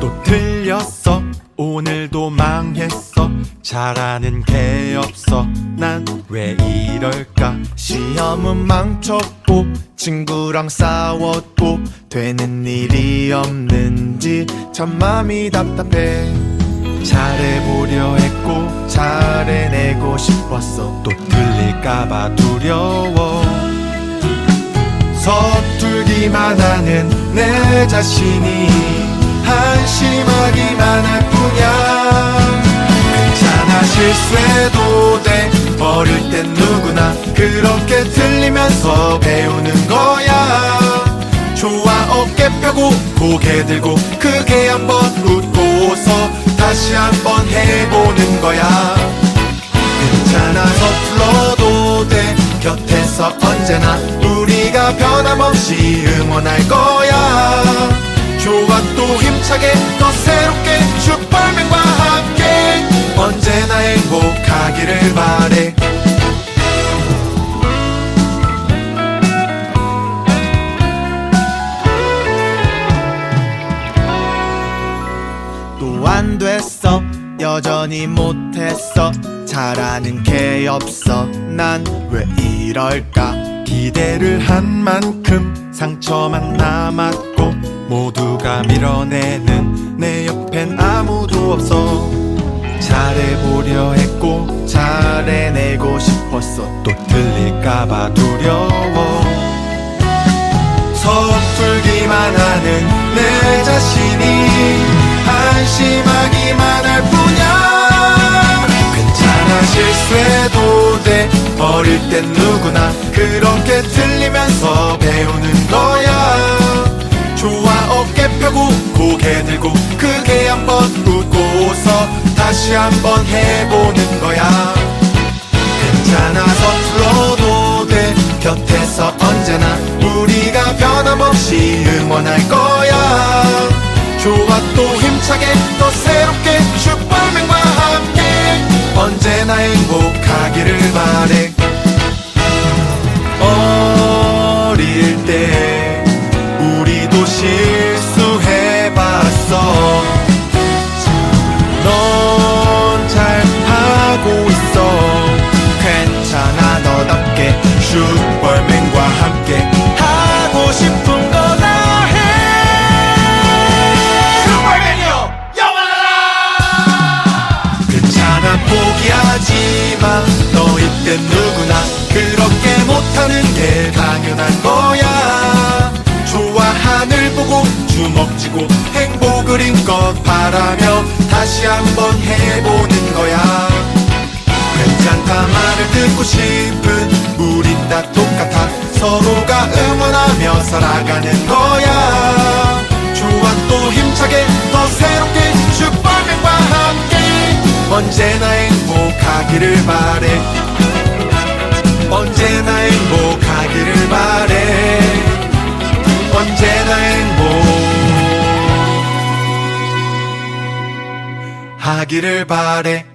걸렸어. 오늘도 망했어. 잘하는 게 없어. 난 왜 이럴까? 시험은 망쳤고 친구랑 싸웠고 되는 일이 없는지 참 마음이 답답해. 잘해보려 했고 잘해내고 싶었어. 또 틀릴까봐 두려워. 서툴기만 하는 내 자신이 한심하기만 할 뿐이야 괜찮아 실수해도 돼. 어릴 땐 누구나 그렇게 틀리면서 배우는 거야. 좋아 어깨 펴고 고개 들고 크게 한번 웃고서 다시 한번 해보는 거야. 괜찮아 서툴러도 돼. 곁에서 언제나 우리가 변함없이 응원할 거야 좋아 또 힘차게 더 새롭게 슈퍼맨과 함께 언제나 행복하기를 바래. 또 안 됐어. 여전히 못했어. 잘하는 게 없어. 난 왜 이럴까? 기대를 한 만큼 상처만 남았고 모두가 밀어내는 내 옆엔 아무도 없어. 잘해보려 했고 잘해내고 싶었어. 또 틀릴까봐 두려워. 서툴기만 하는 내 자신이 한심하기만 할 뿐이야. 괜찮아 실수해도 돼. 어릴 땐 누구나 그렇게 틀리면서 배우는 거야 어깨 펴고 고개 들고 크게 한번 웃고서 다시 한번 해보는 거야. 괜찮아 서툴러도 돼. 곁에서 언제나 우리가 변함없이 응원할 거야. 좋아 또 힘차게 더 새롭게 슈퍼맨과 함께 언제나 행복하기를 바래 보고 주먹 쥐고 행복을 힘껏 바라며 다시 한번 해보는 거야. 괜찮다 말을 듣고 싶은 우린 다 똑같아. 서로가 응원하며 살아가는 거야. 좋아 또 힘차게 더 새롭게 슈퍼맨과 함께 언제나 행복하기를 바래 하기를 바래.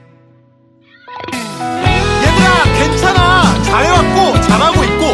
얘들아 괜찮아. 잘해왔고 잘하고 있고.